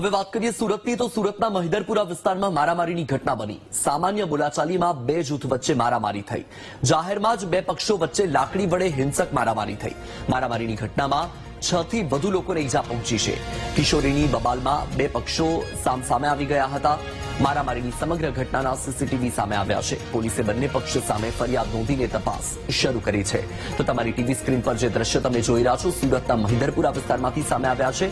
હવે વાત કરીએ સુરતની, તો સુરતના મહિદરપુરા વિસ્તારમાં મારામારીની ઘટના બની. સામાન્ય બોલાચાલીમાં બે જૂથ વચ્ચે મારામારી થઈ. જાહેરમાં જ બે પક્ષો વચ્ચે લાકડી વડે હિંસક મારામારી થઈ. મારામારીની ઘટનામાં છ થી વધુ લોકોને ઈજા પહોંચી છે. કિશોરીની બબાલમાં બે પક્ષો સામસામે આવી ગયા હતા. મારામારીની સમગ્ર ઘટનાના સીસીટીવી સામે આવ્યા છે. પોલીસે બંને પક્ષ સામે ફરિયાદ નોંધીને તપાસ શરૂ કરી છે. તો તમારી ટીવી સ્ક્રીન પર જે દ્રશ્ય તમે જોઈ રહ્યા છો, સુરતના મહિદરપુરા વિસ્તારમાંથી સામે આવ્યા છે.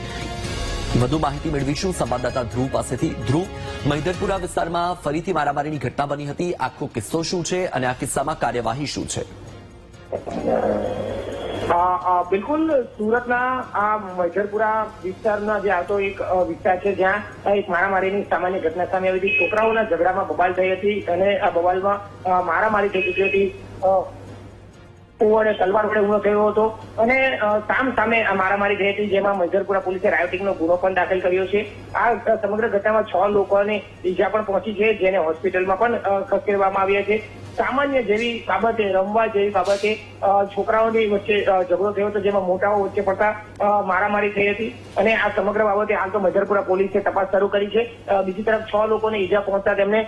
વધુ માહિતી મેળવીશું સંવાદદાતા ધ્રુવ પાસેથી. ધ્રુવ, મહિધરપુરા વિસ્તારમાં ફરીથી મારામારીની ઘટના બની હતી. આખો કિસ્સો શું છે અને આ કિસ્સામાં કાર્યવાહી શું છે? બિલકુલ સુરતના આ મૈધરપુરા વિસ્તારના જે આવતો એક વિસ્તાર છે, જ્યાં એક મારામારીની સામાન્ય ઘટના સામે આવી હતી. છોકરાઓના ઝઘડામાં બબાલ થઈ હતી અને આ બબાલમાં મારામારી થઈ ચૂકી હતી. અને તલવાર વડે હુમલો થયો હતો. અને સામ સામે મારામારી થઈ હતી, જેમાં મજરપુરા પોલીસે રાયોટિંગનો ગુનો પણ દાખલ કર્યો છે. આ સમગ્ર ઘટનામાં છ લોકોને ઈજા પણ પહોંચી છે, જેને હોસ્પિટલમાં પણ ખસેડવામાં આવ્યા છે. સામાન્ય જેવી બાબતે રમવા જેવી બાબતે છોકરાઓની વચ્ચે ઝઘડો થયો હતો જેમાં મોટાઓ વચ્ચે પડતા મારામારી થઈ હતી અને આ સમગ્ર બાબતે હાલ તો મજરપુરા પોલીસે તપાસ શરૂ કરી છે. બીજી તરફ છ લોકોને ઈજા પહોંચતા તેમને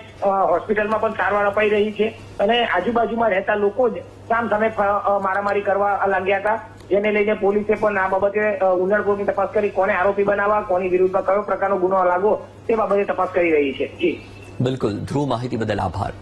હોસ્પિટલમાં પણ સારવાર અપાઈ રહી છે અને આજુબાજુમાં રહેતા લોકો જ સામ સામે મારામારી કરવા લાગ્યા હતા જેને લઈને પોલીસે પણ આ બાબતે અ, ઊંડાણપૂર્વકની તપાસ કરી કોને આરોપી બનાવવા કોની વિરુદ્ધમાં કયો પ્રકારનો ગુનો લાગવો તે બાબતે તપાસ કરી રહી છે. જી. બિલકુલ. ધ્રુવ માહિતી બદલ આભાર.